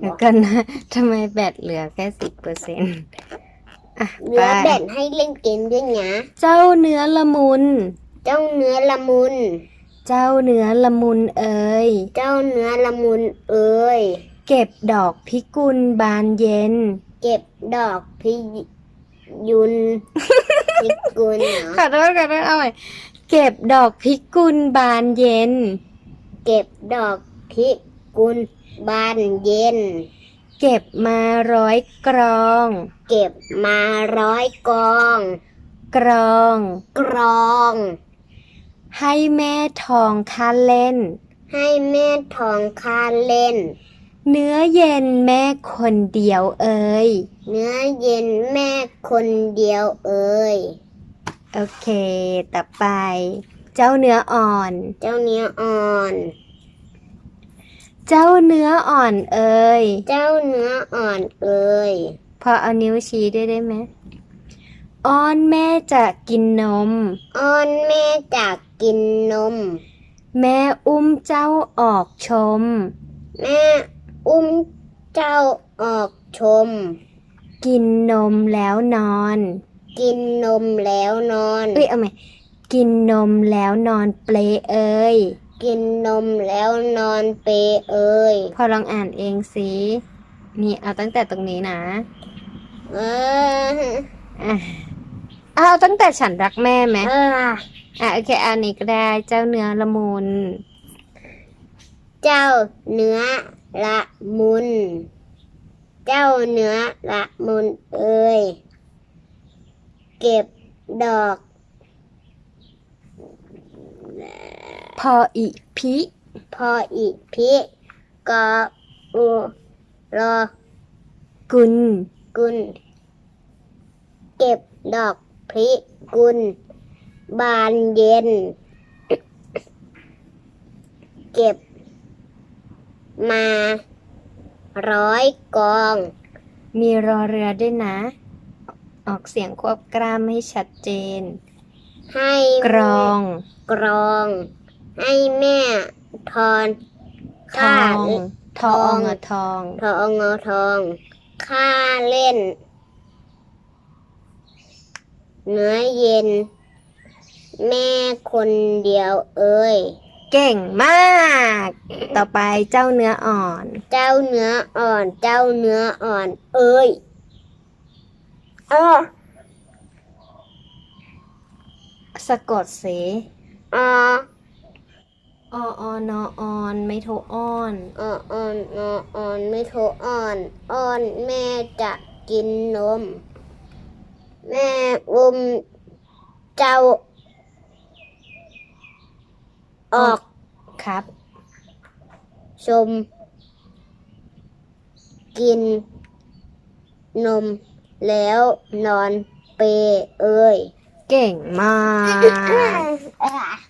เดี๋ยวกันนะทำไมแบตเหลือแค่สิบเปอร์เซ็นต์อะเหลืไปอแบ่งให้เล่นเกมด้วยนะเจ้าเนื้อละมุน เจ้าเนื้อละมุน เจ้าเนื้อละมุนเอ่ยเจ้าเนื้อละมุนเอ้ยเก็บดอกพิกุลบานเย็น เก็บดอกพิยุน พิกุลเหรอขอโทษขอโทษเอาใหม่เก็บดอกพิกุลบานเย็น เก็บดอกพิกุล บานเย็น เก็บมาร้อยกรอง เก็บมาร้อยกอง กรอง กรอง ให้แม่ทองค่าเล่น ให้แม่ทองคาเล่น เนื้อเย็นแม่คนเดียวเอ่ยเนื้อเย็นแม่คนเดียวเอ้ยโอเค ต่อไป เจ้าเนื้ออ่อน เจ้าเนื้ออ่อน เจ้าเนื้ออ่อนเอ่ยเจ้าเนื้ออ่อนเอ้ยพอเอานิ้วชี้ด้วยได้ไหมอ้อนแม่จะกินนม อ้อนแม่จากกินนม แม่อุ้มเจ้าออกชม แม่อุ้มเจ้าออกชม กินนมแล้วนอน กินนมแล้วนอน เอ้ยเอาใหม่กินนมแล้วนอนเปลเอ่ย กินนมแล้วนอนเปเอ้ยพอลองอ่านเองสินี่เอาตั้งแต่ตรงนี้นะเอออะเอาตั้งแต่ฉันรักแม่ไหมเอออะโอเคอันนี้ก็ได้เจ้าเนื้อละมุน เจ้าเนื้อละมุน เจ้าเนื้อละมุนเอ้ยเก็บดอก พออีพิพออีพิกออุรอกุลกุลเก็บดอกพริกุลบานเย็น เก็บ มาร้อยกอง มีรอเรือด้วยนะ ออกเสียงควบกล้ามให้ชัดเจน ให้กรองกรอง ให้แม่ทอนทอง ทองอะทอง ทองงอทองค่าเล่น เนื้อเย็น แม่คนเดียวเอ้ย เก่งมาก ต่อไปเจ้าเนื้ออ่อน เจ้าเนื้ออ่อนเจ้าเนื้ออ่อน เอ้ยเออสะกดสีอ อออนอออน ไม่โทรอ้อน ออ่อนออ่อนไม่โทรอ่อนอ่อนแม่จะกินนม แม่อุ้มเจ้า ออกครับ ชม กิน นม แล้วนอนเปเอ้ย เก่งมาก